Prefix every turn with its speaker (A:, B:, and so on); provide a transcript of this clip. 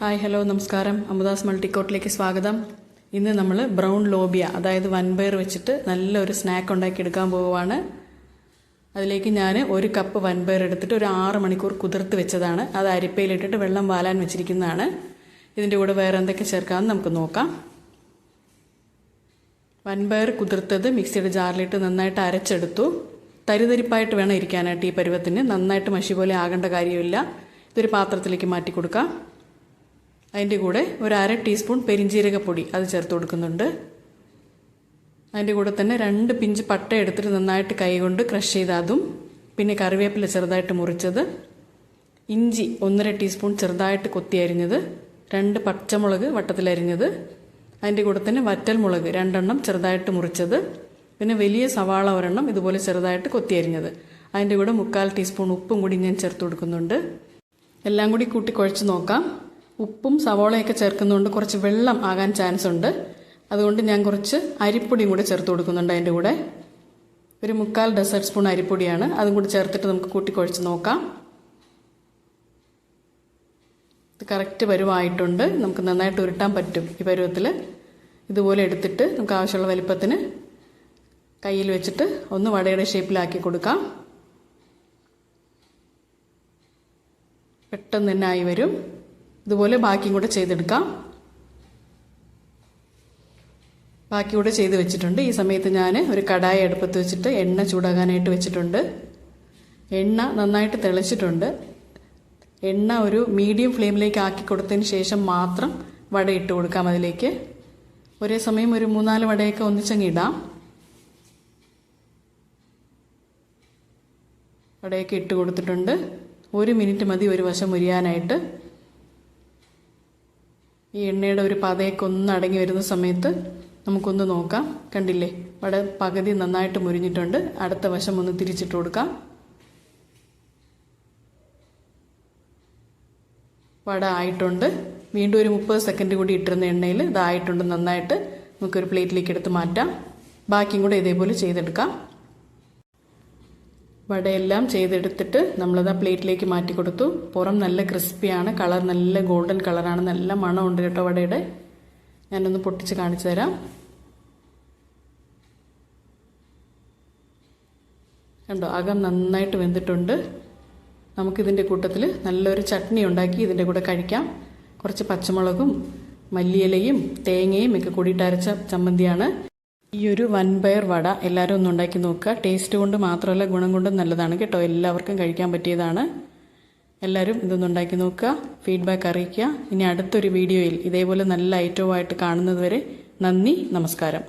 A: Hi hello നമസ്കാരം. അമുദാസ് മൾട്ടിക്കോട്ടിലേക്ക് സ്വാഗതം. ഇന്ന് നമ്മൾ ബ്രൗൺ ലോബിയ അതായത് വൻപയർ വെച്ചിട്ട് നല്ലൊരു സ്നാക്ക് ഉണ്ടാക്കി എടുക്കാൻ പോവുകയാണ്. അതിലേക്ക് ഞാൻ ഒരു കപ്പ് വൻപയർ എടുത്തിട്ട് ഒരു ആറ് മണിക്കൂർ കുതിർത്ത് വെച്ചതാണ്. അത് അരിപ്പയിലിട്ടിട്ട് വെള്ളം വാലാൻ വെച്ചിരിക്കുന്നതാണ്. ഇതിന്റെ കൂടെ വേറെ എന്തൊക്കെ ചേർക്കാമെന്ന് നമുക്ക് നോക്കാം. വൻപയർ കുതിർത്തത് മിക്സിയുടെ ജാറിലിട്ട് നന്നായിട്ട് അരച്ചെടുത്തു. തരിതരിപ്പായിട്ട് വേണം ഇരിക്കാനായിട്ട് ഈ പരുവത്തിന്. നന്നായിട്ട് മഷി പോലെ ആകേണ്ട കാര്യമില്ല. ഇതൊരു പാത്രത്തിലേക്ക് മാറ്റി കൊടുക്കാം അതിന്റെ കൂടെ ഒരു അര ടീസ്പൂൺ പെരിഞ്ജീരകപ്പൊടി അത് ചേർത്ത് കൊടുക്കുന്നുണ്ട്. അതിന്റെ കൂടെ തന്നെ രണ്ട് പിഞ്ച് പട്ട എടുത്തിട്ട് നന്നായിട്ട് കൈകൊണ്ട് ക്രഷ് ചെയ്താതും പിന്നെ കറിവേപ്പില ചെറുതായിട്ട് മുറിച്ചത് ഇഞ്ചി ഒന്നര ടീസ്പൂൺ ചെറുതായിട്ട് കൊത്തി അരിഞ്ഞത് രണ്ട് പച്ചമുളക് വട്ടത്തിലരിഞ്ഞത് അതിന്റെ കൂടെ തന്നെ വറ്റൽ മുളക് രണ്ടെണ്ണം ചെറുതായിട്ട് മുറിച്ചത് പിന്നെ വലിയ സവാള ഒരെണ്ണം ഇതുപോലെ ചെറുതായിട്ട് കൊത്തി അരിഞ്ഞത്. അതിന്റെ കൂടെ മുക്കാൽ ടീസ്പൂൺ ഉപ്പും കൂടി ഞാൻ ചേർത്ത് കൊടുക്കുന്നുണ്ട്. എല്ലാം കൂടി കൂട്ടി കുഴച്ച് നോക്കാം. ഉപ്പും സവോളയൊക്കെ ചേർക്കുന്നതുകൊണ്ട് കുറച്ച് വെള്ളം ആകാൻ ചാൻസ് ഉണ്ട്. അതുകൊണ്ട് ഞാൻ കുറച്ച് അരിപ്പൊടിയും കൂടെ ചേർത്ത് കൊടുക്കുന്നുണ്ട് അതിന്റെ കൂടെ. ഒരു മുക്കാൽ ഡെസേർട്ട് സ്പൂൺ അരിപ്പൊടിയാണ്. അതും കൂടി ചേർത്തിട്ട് നമുക്ക് കൂട്ടി കുഴച്ച് നോക്കാം. ഇത് കറക്റ്റ് പരുവായിട്ടുണ്ട്. നമുക്ക് നന്നായിട്ട് ഉരുട്ടാൻ പറ്റും ഈ പരുവത്തിൽ ഇതുപോലെ എടുത്തിട്ട് നമുക്ക് ആവശ്യമുള്ള വലിപ്പത്തിന് കയ്യിൽ വെച്ചിട്ട് ഒന്ന് വടയുടെ ഷേപ്പിലാക്കി കൊടുക്കാം. പെട്ടെന്ന് തന്നെ ആയി വരും. ഇതുപോലെ ബാക്കിയും കൂടെ ചെയ്തെടുക്കാം. ബാക്കി കൂടെ ചെയ്ത് വെച്ചിട്ടുണ്ട്. ഈ സമയത്ത് ഞാൻ ഒരു കടായ അടുപ്പത്ത് വെച്ചിട്ട് എണ്ണ ചൂടാകാനായിട്ട് വെച്ചിട്ടുണ്ട്. എണ്ണ നന്നായിട്ട് തിളച്ചിട്ടുണ്ട്. എണ്ണ ഒരു മീഡിയം ഫ്ലെയിമിലേക്ക് ആക്കി കൊടുത്തതിന് ശേഷം മാത്രം വട ഇട്ട് കൊടുക്കാം അതിലേക്ക്. ഒരേ സമയം ഒരു മൂന്നാൽ വടയൊക്കെ ഒന്നിച്ചങ്ങ് ഇടാം. വടയൊക്കെ ഇട്ട് കൊടുത്തിട്ടുണ്ട്. ഒരു മിനിറ്റ് മതി ഒരു വശം മുരിയാനായിട്ട്. ഈ എണ്ണയുടെ ഒരു പതയൊക്കെ ഒന്ന് അടങ്ങി വരുന്ന സമയത്ത് നമുക്കൊന്ന് നോക്കാം. കണ്ടില്ലേ? ഇവിടെ പകുതി നന്നായിട്ട് മുരിഞ്ഞിട്ടുണ്ട്. അടുത്ത വശം ഒന്ന് തിരിച്ചിട്ട് കൊടുക്കാം. വട ആയിട്ടുണ്ട്. വീണ്ടും ഒരു മുപ്പത് സെക്കൻഡ് കൂടി ഇട്ടിരുന്ന എണ്ണയിൽ ഇതായിട്ടുണ്ട് നന്നായിട്ട്. നമുക്കൊരു പ്ലേറ്റിലേക്ക് എടുത്ത് മാറ്റാം. ബാക്കിയും കൂടെ ഇതേപോലെ ചെയ്തെടുക്കാം. വടയെല്ലാം ചെയ്തെടുത്തിട്ട് നമ്മളത് ആ പ്ലേറ്റിലേക്ക് മാറ്റി കൊടുത്തു. പുറം നല്ല ക്രിസ്പിയാണ് കളർ നല്ല ഗോൾഡൻ കളറാണ് നല്ല മണമുണ്ട് കേട്ടോ വടയുടെ. ഞാനൊന്ന് പൊട്ടിച്ച് കാണിച്ചു തരാം. കണ്ടോ അകം നന്നായിട്ട് വെന്തിട്ടുണ്ട്. നമുക്കിതിന്റെ കൂട്ടത്തിൽ നല്ലൊരു ചട്നി ഉണ്ടാക്കി ഇതിന്റെ കൂടെ കഴിക്കാം. കുറച്ച് പച്ചമുളകും മല്ലിയിലയും തേങ്ങയും ഒക്കെ കൂടിയിട്ട് അരച്ച ചമ്മന്തിയാണ്. ഈ ഒരു വൻപയർ വട എല്ലാവരും ഒന്ന് ഉണ്ടാക്കി നോക്കുക. ടേസ്റ്റ് കൊണ്ട് മാത്രമല്ല ഗുണം കൊണ്ടും നല്ലതാണ് കേട്ടോ. എല്ലാവർക്കും കഴിക്കാൻ പറ്റിയതാണ്. എല്ലാവരും ഇതൊന്ന് ഉണ്ടാക്കി നോക്കുക. ഫീഡ്ബാക്ക് അറിയിക്കുക. ഇനി അടുത്തൊരു വീഡിയോയിൽ ഇതേപോലെ നല്ല ഐറ്റവുമായിട്ട് കാണുന്നതുവരെ നന്ദി നമസ്കാരം.